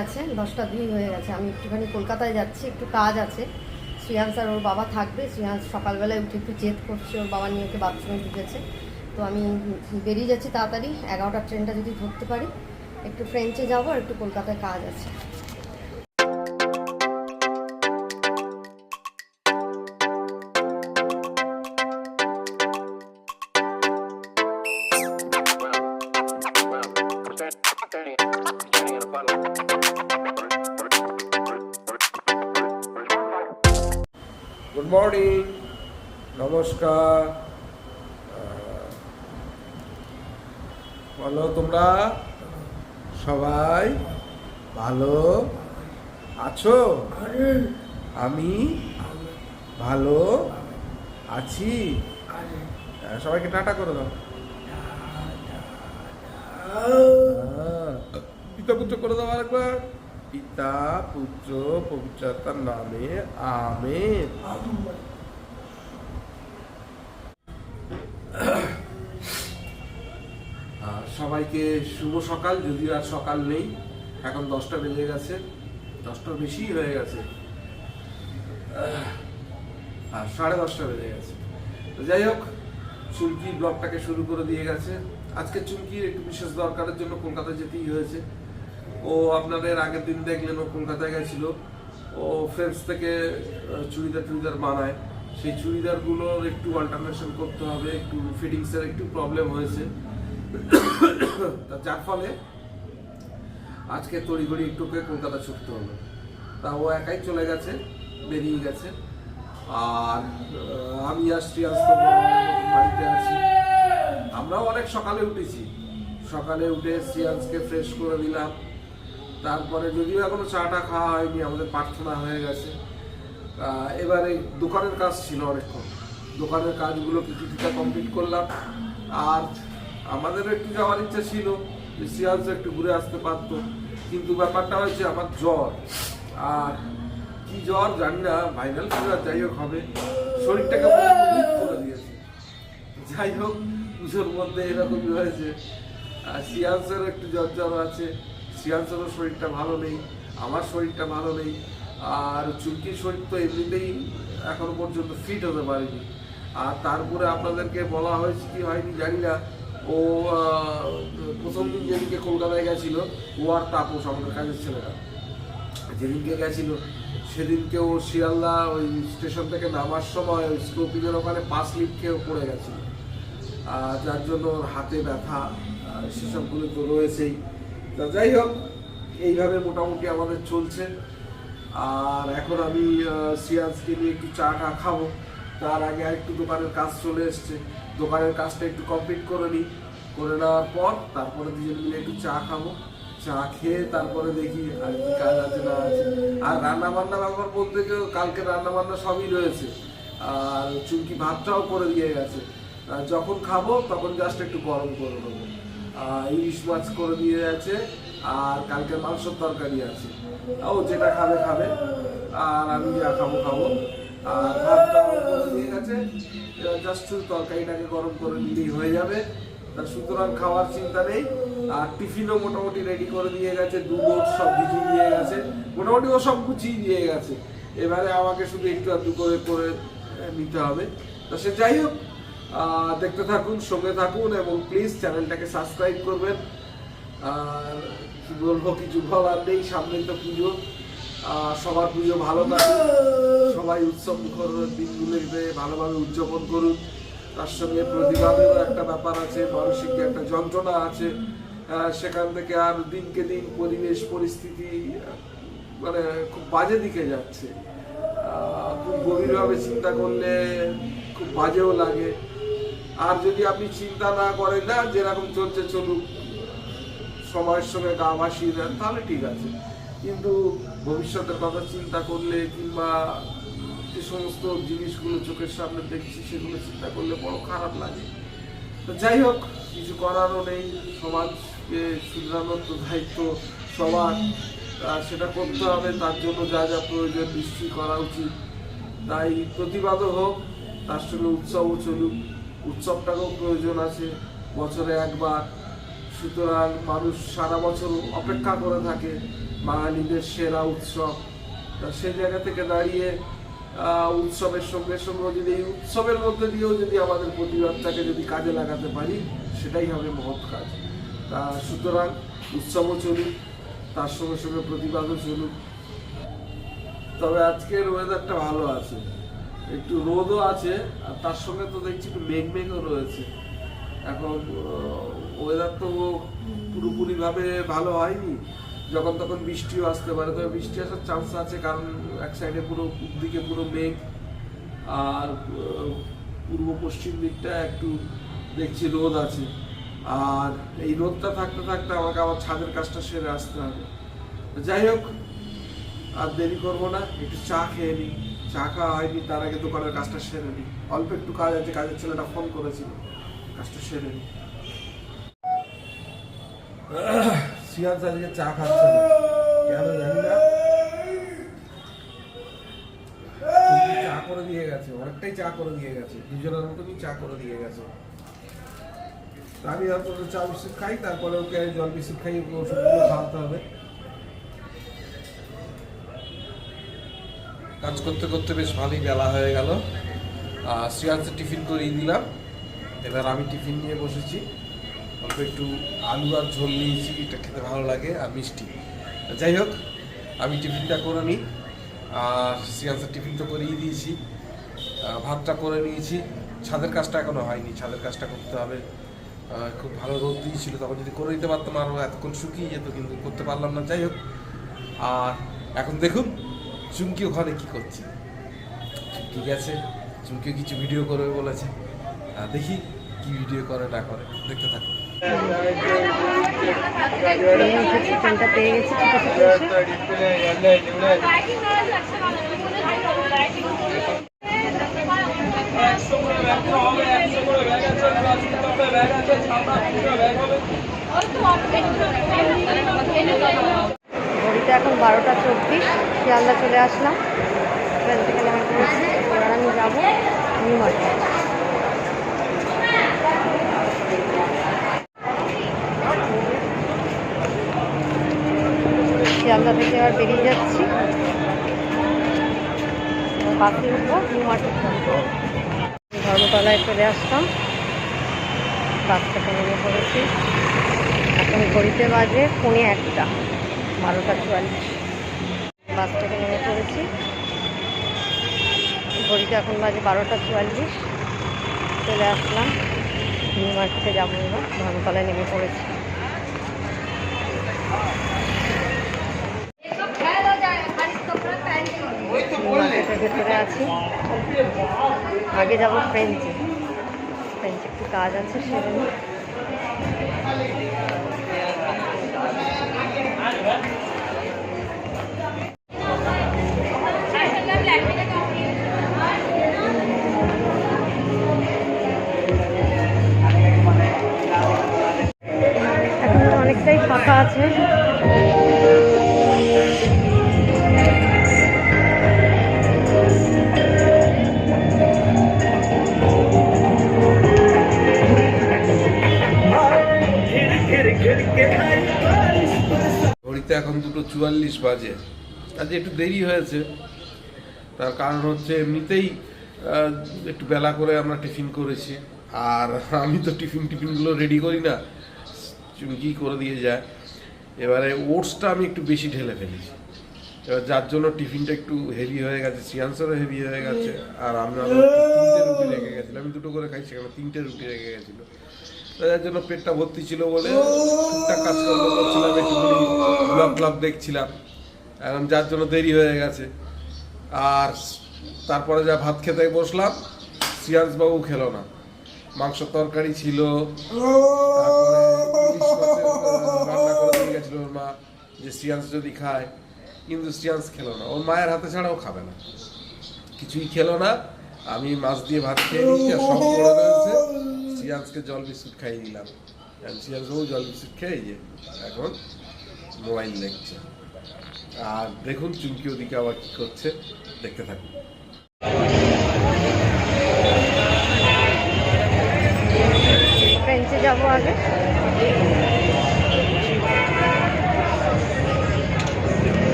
গেছে, দশটা দুই হয়ে গেছে। আমি একটুখানি কলকাতায় যাচ্ছি, একটু কাজ আছে। শ্রেয়াংস আর ওর বাবা থাকবে। শ্রেয়াংস সকালবেলায় উঠে একটু জেদ করছে, ওর বাবা নিয়ে ওকে বাথরুমে ঢুকেছে। তো আমি বেরিয়ে যাচ্ছি তাড়াতাড়ি। এগারোটার ট্রেনটা যদি ধরতে পারি, একটু ফ্রেঞ্চে যাব আর একটু কলকাতায় কাজ আছে। মর্নিং নমস্কার। বলো তোমরা সবাই ভালো আছো? আমি ভালো আছি। সবাইকে টাটা করে দাও। পিতা পুত্র করে দাও আরেকবার। পিতা, পুত্র পবিত্রতার নামে আর সবাইকে শুভ সকাল, যদিও আর সকাল নেই, এখন দশটা বেজে গেছে, দশটার বেশি হয়ে গেছে। আর সাড়ে দশটা বেজে গেছে। তো যাই হোক চুমকি ব্লগটাকে শুরু করে দিয়ে গেছে। আজকে চুমকির একটু বিশেষ দরকারের জন্য কলকাতা যেতেই হয়েছে। ও আপনাদের আগের দিন দেখলেন, ও কলকাতায় গেছিল। ও ফ্রেন্ডস থেকে চুড়িদার টুড়িদার বানায়। সেই চুড়িদারগুলোর একটু অল্টারনেশন করতে হবে, একটু ফিটিংসের একটু প্রবলেম হয়েছে। তা যার ফলে আজকে তড়িঘড়ি একটু ওকে কলকাতা ছুটতে হলো তা ও একাই চলে গেছে, বেরিয়ে গেছে। আর আমি আর শ্রিয়াস তো বাড়িতে আছি। আমরাও অনেক সকালে উঠেছি। সকালে উঠে শ্রিয়াংসকে ফ্রেশ করে দিলাম তারপরে যদিও এখনও চাটা খাওয়া হয়নি, আমাদের প্রার্থনা হয়ে গেছে। এবারে দোকানের কাজ ছিল অনেকক্ষণ। দোকানের কাজগুলো কিছু কিছুটা কমপ্লিট করলাম? আর আমাদের একটু যাওয়ার ইচ্ছা ছিল যে শ্রিয়াংস একটু ঘুরে আসতে পারতো। কিন্তু ব্যাপারটা হয়েছে আমার জ্বর। আর কি জ্বর জানি না ভাইরাল ফিভার যাই হোক হবে। শরীরটাকে করে দিয়েছে। যাই হোক পুজোর মধ্যে এরকমই হয়েছে। আর সিয়ান্সেরও একটু জ্বর জ্বর আছে। সিয়ান্সেরও শরীরটা ভালো নেই, আমার শরীরটা ভালো নেই, আর চুলকির শরীর তো এমনিতেই এখনও পর্যন্ত ফিট হতে পারেনি। আর তারপরে আপনাদেরকে বলা হয়েছে কি হয়নি জানি না, ও প্রথম দিন যেদিনকে কলকাতায় গেছিল, ও আর তাপস আমাদের কাজের ছেলেরা যেদিনকে গেছিল, সেদিনকে ও শিয়ালদা ওই স্টেশন থেকে নামার সময় ওই স্কোপিংয়ের ওখানে পাঁচ লিপ খেয়ে পড়ে গেছিল। আর যার জন্য ওর হাতে ব্যথা সেসবগুলো তো রয়েছেই। তা যাই হোক এইভাবে মোটামুটি আমাদের চলছে। আর এখন আমি সিয়াজকে নিয়ে একটু চা টা খাব। তার আগে একটু দোকানের কাজ চলে এসছে। দোকানের কাজটা একটু কমপ্লিট করে নিই। করে নেওয়ার পর তারপরে দুজন মিলে একটু চা খাব। চা খেয়ে তারপরে দেখি আর কি কাজ আছে না আছে। আর রান্না বান্না ব্যাপার বলতে গেলে কালকে রান্না বান্না সবই রয়েছে। আর চুমকি ভাতটাও করে দিয়ে গেছে। যখন খাব তখন জাস্ট একটু গরম করে আহ, ইলিশ মাছ করে দিয়ে আছে, আর কালকে মাংসর তরকারি আছে। ও যেটা খাবে খাবে। আর আমি যা খাব খাব। আর ভাতটা দিয়ে গেছে। জাস্ট তরকারিটাকে গরম করে নিলেই হয়ে যাবে। তা সুতরাং খাওয়ার চিন্তা নেই। আর টিফিনও মোটামুটি রেডি করে দিয়ে গেছে। দুধ সব ভিজিয়ে দিয়ে গেছে। মোটামুটি ও সব গুছিয়ে দিয়ে গেছে। এবারে আমাকে শুধু একটু আধটু করে করে নিতে হবে। তা সে যাই হোক দেখতে থাকুন, সঙ্গে থাকুন এবং প্লিজ চ্যানেলটাকে সাবস্ক্রাইব করবেন। আর কি বলব, কিছু বলার নেই, সামনেই তো পুজো। সবার পুজো ভালো কাটুক সবাই উৎসব মুখর দিনগুলোতে ভালোভাবে উদযাপন করুন। তার সঙ্গে প্রতিবাদেরও একটা ব্যাপার আছে, মানসিক একটা যন্ত্রণা আছে সেখান থেকে আর দিনকে দিন পরিবেশ, পরিস্থিতি মানে খুব বাজে দিকে যাচ্ছে। খুব গভীরভাবে চিন্তা করলে খুব বাজেও লাগে। আর যদি আপনি চিন্তা না করেন না, যেরকম চলছে, চলুক। সময়ের সঙ্গে গা ভাসিয়ে দেন, তাহলে ঠিক আছে। কিন্তু ভবিষ্যতের কথা চিন্তা করলে কিংবা যে সমস্ত জিনিসগুলো চোখের সামনে দেখছি, সেগুলো চিন্তা করলে বড় খারাপ লাগে। তো যাই হোক, কিছু করারও নেই। সমাজকে শুধরানোর তো দায়িত্ব সবার। সেটা করতে হবে, তার জন্য যা যা প্রয়োজন নিশ্চয়ই করা উচিত। তাই প্রতিবাদও হোক, তার সঙ্গে উৎসবও চলুক। উৎসবটাকেও প্রয়োজন আছে, বছরে একবার। সুতরাং মানুষ সারা বছর অপেক্ষা করে থাকে বাঙালিদের সেরা উৎসব। সেই জায়গা থেকে দাঁড়িয়ে উৎসবের সঙ্গে সঙ্গে যদি এই উৎসবের মধ্যে দিয়েও যদি আমাদের প্রতিবাদটাকে যদি কাজে লাগাতে পারি, সেটাই হবে মহৎ কাজ। তা সুতরাং উৎসবও চলুক, তার সঙ্গে সঙ্গে প্রতিবাদও চলুক। তবে আজকের ওয়েদারটা ভালো আছে। একটু রোদও আছে, আর তার সঙ্গে তো দেখছি একটু মেঘ মেঘও রয়েছে। এখন ওয়েদার তো পুরোপুরি ভাবে ভালো হয়নি। যখন তখন বৃষ্টিও আসতে পারে, তবে বৃষ্টি আসার চান্স আছে, কারণ এক সাইডে পুরো, দিকে পুরো মেঘ, আর পূর্ব পশ্চিম দিকটা একটু দেখছি রোদ আছে। আর এই রোদটা থাকতে থাকতে আমাকে আমার ছাদের কাজটা সেরে আসতে হবে। যাই হোক, আর দেরি করব না, একটু চা খেয়ে নিই। চা খাওয়া হয়নি, তার আগে দোকানের কাজটা সেরে নিই অল্প একটু কাজ আছে, কাজের ছেলেটা ফোন করেছিল। কাজটা সেরে নিই আজকে চা খাচ্ছে। কেন জানি না। চা করে দিয়ে গেছে, অনেকটাই চা করে দিয়ে গেছে। দুজনের মতনই চা করে দিয়ে গেছে। আমি অন্তত চা বিস্কুট খাই, তারপরে ওকে জল বিস্কুট খাই ওষুধগুলো খাওয়াতে হবে। কাজ করতে করতে বেশ ভালোই বেলা হয়ে গেল। শ্রেয়াংসের টিফিন করিয়ে দিলাম। এবার আমি টিফিন নিয়ে বসেছি। অল্প একটু আলু আর ঝোল নিয়েছি, এটা খেতে ভালো লাগে আর মিষ্টি। যাই হোক, আমি টিফিনটা করে নিই। আর শ্রেয়াংসের টিফিন তো করিয়ে দিয়েছি। ভাতটা করে নিয়েছি। ছাদের কাজটা এখনও হয়নি, ছাদের কাজটা করতে হবে। খুব ভালো রোদ দিয়েছিল তখন যদি করে দিতে পারতাম আরও এতক্ষণ শুকিয়ে যেত, কিন্তু করতে পারলাম না। যাই হোক, আর এখন দেখুন চুমকি ওখানে কি করছে? ঠিক আছে চুমকিও কিছু ভিডিও করবে বলেছে। দেখি কি ভিডিও করে, না করে। দেখতে থাকুন গেছি ঘড়িতে এখন বারোটা চব্বিশ, শিয়ালদা চলে আসলাম। ট্রেন থেকে এবার আমি যাব নিউ মার্কেট শিয়ালদা থেকে এবার বেরিয়ে যাচ্ছি। বাসে উঠবো নিউ মার্কেট ধর্মতলায় চলে আসলাম। বাস থেকে নেমে পড়েছি। এখন ঘড়িতে বাজে পৌনে একটা। বারোটা চুয়াল্লিশ। বাস থেকে নেমে পড়েছি। ঘড়িতে এখন বাজে বারোটা চুয়াল্লিশ। চলে আসলাম। নিউ মার্কেটে যাব এবার। ধর্মতলায় নেমে পড়েছি। ভেতরে আছি। আগে যাব ফ্রেঞ্চে। ফ্রেঞ্চে একটু কাজ আছে সেরে আছে। ঘড়িতে এখন দুটো চুয়াল্লিশ বাজে। আজ একটু দেরি হয়েছে। তার কারণ হচ্ছে এমনিতেই একটু বেলা করে আমরা টিফিন করেছি। আর আমি তো টিফিন টিফিনগুলো রেডি করি না। চুমকি করে দিয়ে যায়। এবারে ওটসটা আমি একটু বেশি ঢেলে ফেলেছি। এবার যার জন্য টিফিনটা একটু হেভি হয়ে গেছে, সিয়ান্সারও হেভি হয়ে গেছে, আর আমরা তিনটে রুটি রেখে গেছিলাম, আমি দুটো করে খাই, সেখানে তিনটে রুটি রেখে গেছিল। তো যার জন্য পেটটা ভর্তি ছিল বলে টুকটাক করছিলাম একটুখানি ব্লগ ব্লগ দেখছিলাম। এখন যার জন্য দেরি হয়ে গেছে। আর তারপরে যা ভাত খেতে বসলাম, সিয়ান্স বাবু খেলো না। মাংস তরকারি ছিল, তারপরে গেছিল ওর মা, যে সিয়ান্স যদি খায়, কিন্তু সিয়ান্স খেলো না। ওর মায়ের হাতে ছাড়াও খাবে না। কিছুই খেলো না। আমি মাছ দিয়ে ভাত খেয়ে নিচ্ছি সব সিয়ান্সকে জল বিস্কুট খাইয়ে দিলাম। সিয়ান্সও জল বিস্কুট খেয়ে যে এখন মোবাইল দেখছে। আর দেখুন চুমকি ওদিকে আবার কি করছে। দেখতে থাকুন। যাব আগে।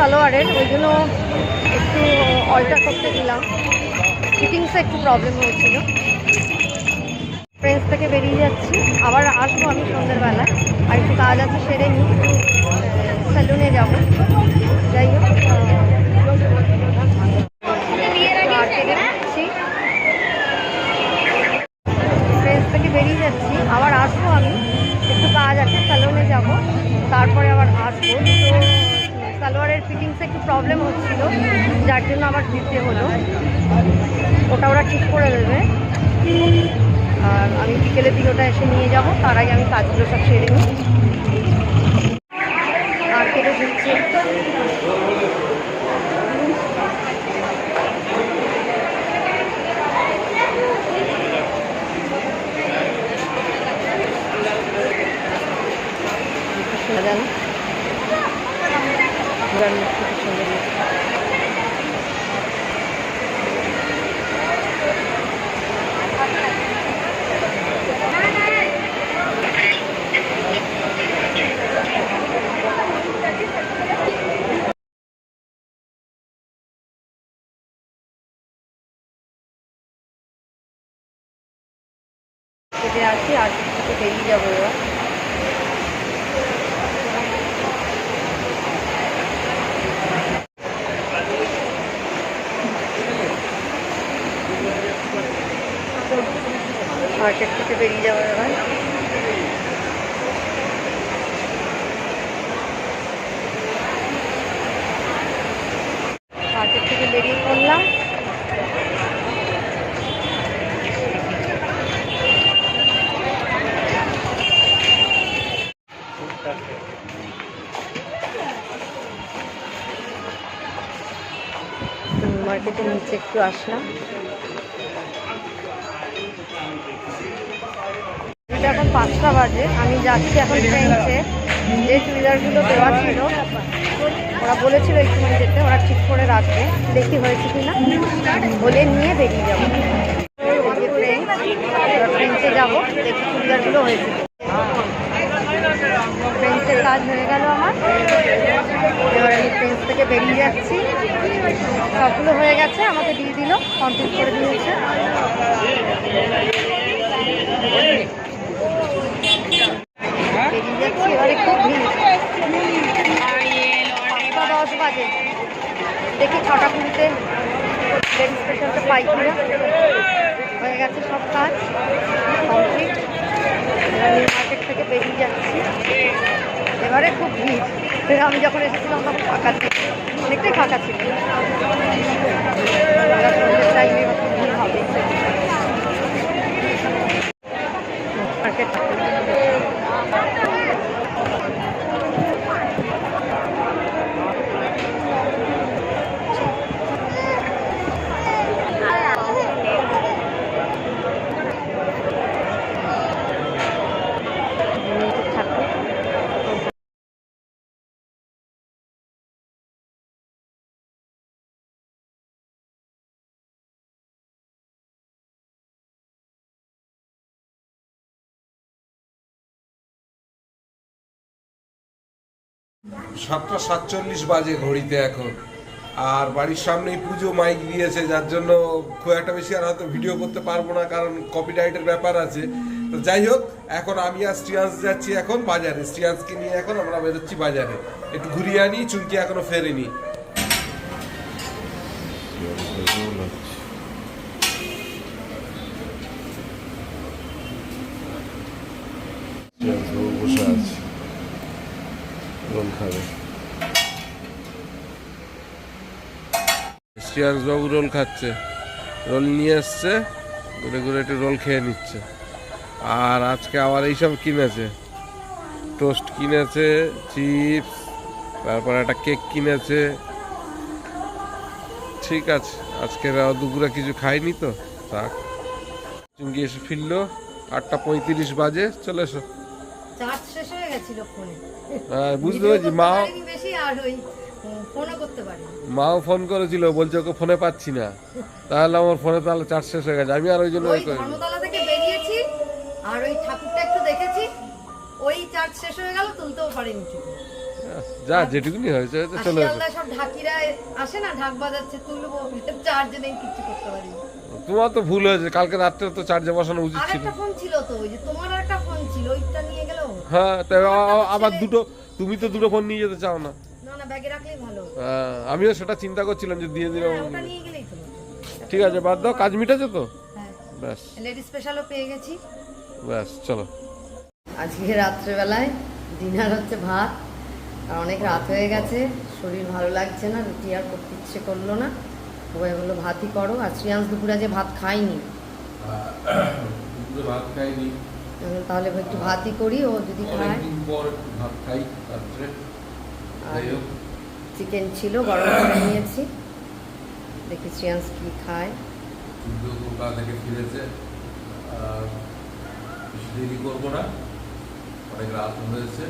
সালোয়ারের ওই জন্য একটু অল্টার করতে দিলাম। ফিটিংসে একটু প্রবলেম হয়েছিল। ফ্রেঞ্চ থেকে বেরিয়ে যাচ্ছি। আবার আসব আমি সন্ধ্যেবেলায়। আর একটু কাজ আছে, সেরে নিই। স্যালুনে যাব। যাই হোক দিচ্ছি থেকে বেরিয়ে যাচ্ছি। আবার আসব আমি। একটু কাজ আছে স্যালুনে যাব। তারপরে আবার আসব। দুটো সালোয়ারের ফিটিংসে একটু প্রবলেম হচ্ছিল, যার জন্য আমার দিতে হলো। ওটা ওরা ঠিক করে দেবে। আর আমি বিকেলের দিকে ওটা এসে নিয়ে যাব, তার আগে আমি কাজগুলো সব সেরে নিই। কেটে আসি, আর থেকে বেরিয়ে যাব এবার। মার্কেট থেকে বেরিয়ে যাব এবার। মার্কেট থেকে বেরিয়ে পড়লাম। একটু আসলাম। এটা এখন পাঁচটা বাজে, আমি যাচ্ছি এখন ট্রেনসে যে চুড়িদারগুলো দেওয়া ছিল, ওরা বলেছিল একটুখানি যেতে, ওরা ঠিক করে রাখবে। দেখি হয়েছে কি না বলে নিয়ে বেরিয়ে যাব। ট্রেন ট্রেনসে যাব, দেখি চুড়িদারগুলো হয়েছে ট্রেনসের কাজ হয়ে গেল আমার। থেকে বেরিয়ে যাচ্ছি। সবগুলো হয়ে গেছে, আমাকে দিয়ে দিল কমপ্লিট করে দিয়েছে। বেরিয়ে যাচ্ছি, এবারে খুব ভিড়। পাঁচটা দশ বাজে। দেখি ছটা কুড়িতে ট্রেন স্টেশনটা পাই কিনা। হয়ে গেছে সব কাজ কমপ্লিট মার্কেট থেকে বেরিয়ে যাচ্ছি। এবারে খুব ভিড়। আমি যখন এসেছিলাম তখন ফাঁকা ছিল। অনেকটাই ফাঁকা ছিল। হবে। সাতটা সাতচল্লিশ বাজে ঘড়িতে এখন। আর বাড়ির সামনেই পুজো মাইক দিয়েছে, যার জন্য খুব একটা বেশি আর হয়তো ভিডিও করতে পারব না, কারণ কপিরাইটের ব্যাপার আছে। তো যাই হোক, এখন আমি আর স্টিয়ান্স যাচ্ছি এখন বাজারে। স্টিয়ান্সকে নিয়ে এখন আমরা বেরোচ্ছি বাজারে। একটু ঘুরিয়ে আনি, চুমকি এখনও ফেরেনি বসে আছে রোল খাবে স্টিয়ান্স বাবু রোল খাচ্ছে। রোল নিয়ে এসছে ঘুরে ঘুরে একটু রোল খেয়ে নিচ্ছে। আর আজকে আবার এইসব কিনেছে। টোস্ট কিনেছে চিপস তারপর একটা কেক কিনেছে। ঠিক আছে আজকে দুপুরে কিছু খাইনি তো থাক। চুমকি এসে ফিরলো আটটা পঁয়ত্রিশ বাজে চলে এসো। হয়ে বুঝতে পেরেছি মা ফোনও করতে পারি মাও ফোন করেছিল বলছে ওকে ফোনে পাচ্ছি না। তাহলে আমার ফোনে তাহলে চার্জ শেষ হয়ে গেছে। আমি আর ওই জন্য ওই ওই করিনি। ধর্মতলা থেকে বেরিয়েছি আর ওই ঠাকুরটা একটু দেখেছি ওই চার্জ শেষ হয়ে গেল তুলতেও পারিনি যা যেটুকুনি হয়েছে চলে সব ঢাকিরা আসে না ঢাক বাজাচ্ছে তুলবো চার্জ নেই কিছু করতে পারি তোমার তো ভুল হয়েছে কালকে রাত্রে তো চার্জে বসানো উচিত ছিল। একটা ফোন ছিল তো ওই যে তোমার একটা ফোন ছিল ওইটা নিয়ে হতো। হ্যাঁ আবার দুটো তুমি তো দুটো ফোন নিয়ে যেতে চাও না। আমিও সেটা চিন্তা করছিলাম যে দিয়ে দিলাম হ্যাঁ। ঠিক আছে বাদ দাও কাজ মিটেছে তো? হ্যাঁ। ব্যাস। লেডি স্পেশালও পেয়ে গেছি। ব্যাস চলো। আজকে রাত্রেবেলায় ডিনার হচ্ছে ভাত আর অনেক রাত হয়ে গেছে শরীর ভালো লাগছে না রুটি আর করতে ইচ্ছে করল না। সবাই বলল ভাতই করো। আর শ্রিয়াংশ দুপুরে যে ভাত খাইনি ভাত খাইনি তাহলে একটু ভাতই করি ও যদি খায়। পর ভাত খাই রাত্রে। চিকেন ছিল, গরম করে নিয়েছি। দেখি শ্রিয়াংশ কি খায়। যুদ্ধ থেকে ফিরেছে, আর দেরি করব না। অনেক রাত হয়েছে।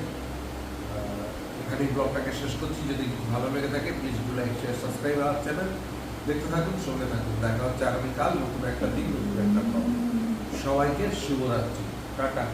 আর এখানেই ব্লগটাকে শেষ করছি। যদি ভালো লেগে থাকে প্লিজ লাইক শেয়ার সাবস্ক্রাইব আমার চ্যানেল দেখতে থাকুন, সঙ্গে থাকুন। দেখা হচ্ছে আগামীকাল নতুন একটা দিন, নতুন একটা সবাইকে শুভরাত্রি। টাটা।